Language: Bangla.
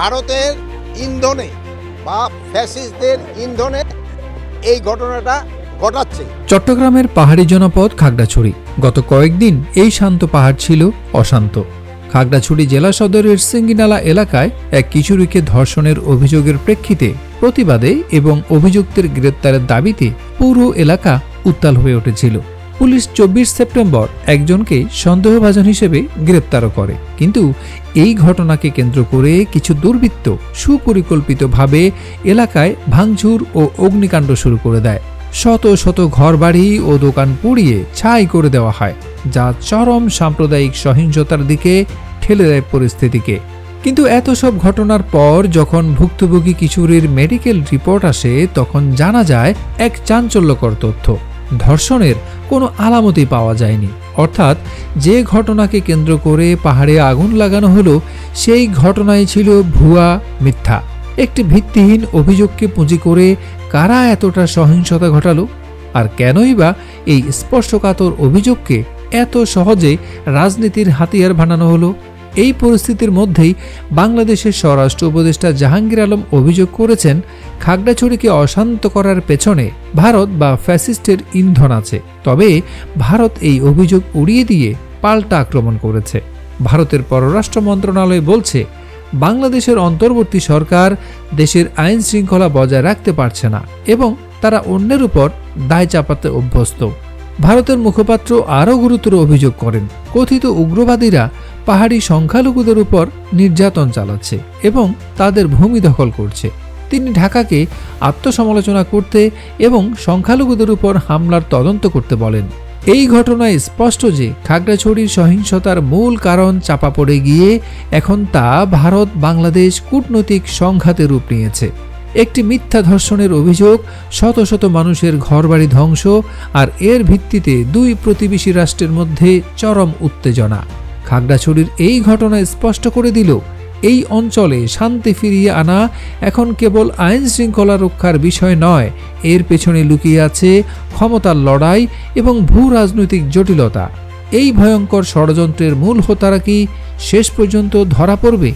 ভারতের ইন্ধনে বা ফ্যাসিস্টদের ইন্ধনে এই ঘটনাটা ঘটাচ্ছে। চট্টগ্রামের পাহাড়ি জনপদ খাগড়াছড়ি। গত কয়েকদিন এই শান্ত পাহাড় ছিল অশান্ত। খাগড়াছড়ি জেলা সদরের সিঙ্গিনালা এলাকায় এক কিশোরীকে ধর্ষণের অভিযোগের প্রেক্ষিতে প্রতিবাদে এবং অভিযুক্তের গ্রেপ্তারের দাবিতে পুরো এলাকা উত্তাল হয়ে উঠেছিল। পুলিশ চব্বিশ সেপ্টেম্বর একজনকে সন্দেহভাজন হিসেবে গ্রেপ্তারও করে। কিন্তু এই ঘটনাকে কেন্দ্র করে কিছু দুর্বৃত্ত সুপরিকল্পিতভাবে এলাকায় ভাঙচুর ও অগ্নিকাণ্ড শুরু করে দেয়। শত শত ঘরবাড়ি ও দোকান পুড়িয়ে ছাই করে দেওয়া হয়, যা চরম সাম্প্রদায়িক সহিংসতার দিকে ঠেলে দেয় পরিস্থিতিকে। কিন্তু এত সব ঘটনার পর যখন ভুক্তভোগী কিশোরীর মেডিকেল রিপোর্ট আসে, তখন জানা যায় এক চাঞ্চল্যকর তথ্য। ধর্ষণের কোনো আলামতই পাওয়া যায়নি। অর্থাৎ যে ঘটনাকে কেন্দ্র করে পাহাড়ে আগুন লাগানো হলো, সেই ঘটনাই ছিল ভুয়া মিথ্যা। একটি ভিত্তিহীন অভিযোগকে পুঁজি করে কারা এতটা সহিংসতা ঘটালো? আর কেনই বা এই স্পর্শকাতর অভিযোগকে এত সহজে রাজনীতির হাতিয়ার বানানো হলো? এই পরিস্থিতির মধ্যেই বাংলাদেশের স্বরাষ্ট্র উপদেষ্টা জাহাঙ্গীর আলম অভিযোগ করেছেন, খাগড়াছড়িকে অশান্ত করার পেছনে ভারত বা ফ্যাসিস্টের ইন্ধন আছে। তবে ভারত এই অভিযোগ উড়িয়ে দিয়ে পাল্টা আক্রমণ করেছে। ভারতের পররাষ্ট্র মন্ত্রণালয় বলছে, বাংলাদেশের অন্তর্বর্তী সরকার দেশের আইন শৃঙ্খলা বজায় রাখতে পারছে না এবং তারা অন্যের উপর দায় চাপাতে অভ্যস্ত। ভারতের মুখপাত্র আরও গুরুতর অভিযোগ করেন, কথিত উগ্রবাদীরা পাহাড়ি সংখ্যালঘুদের উপর নির্যাতন চালাচ্ছে এবং তাদের ভূমি দখল করছে। তিনি ঢাকাকে আত্মসমালোচনা করতে এবং সংখ্যালঘুদের উপর হামলার তদন্ত করতে বলেন। এই ঘটনায় স্পষ্ট যে খাগড়াছড়ির সহিংসতার মূল কারণ চাপা পড়ে গিয়ে এখন তা ভারত, বাংলাদেশ কূটনৈতিক সংঘাতে রূপ নিয়েছে। একটি মিথ্যা ধর্ষণের অভিযোগ, শত শত মানুষের ঘরবাড়ি ধ্বংস আর এর ভিত্তিতে দুই প্রতিবেশী রাষ্ট্রের মধ্যে চরম উত্তেজনা। খাগড়াছড়ির এই ঘটনা স্পষ্ট করে দিল, এই অঞ্চলে শান্তি ফিরিয়ে আনা এখন কেবল আইন শৃঙ্খলা রক্ষার বিষয় নয়, এর পেছনে লুকিয়ে আছে ক্ষমতার লড়াই এবং ভূ রাজনৈতিক জটিলতা। এই ভয়ঙ্কর ষড়যন্ত্রের মূল হোতারা কি শেষ পর্যন্ত ধরা পড়বে?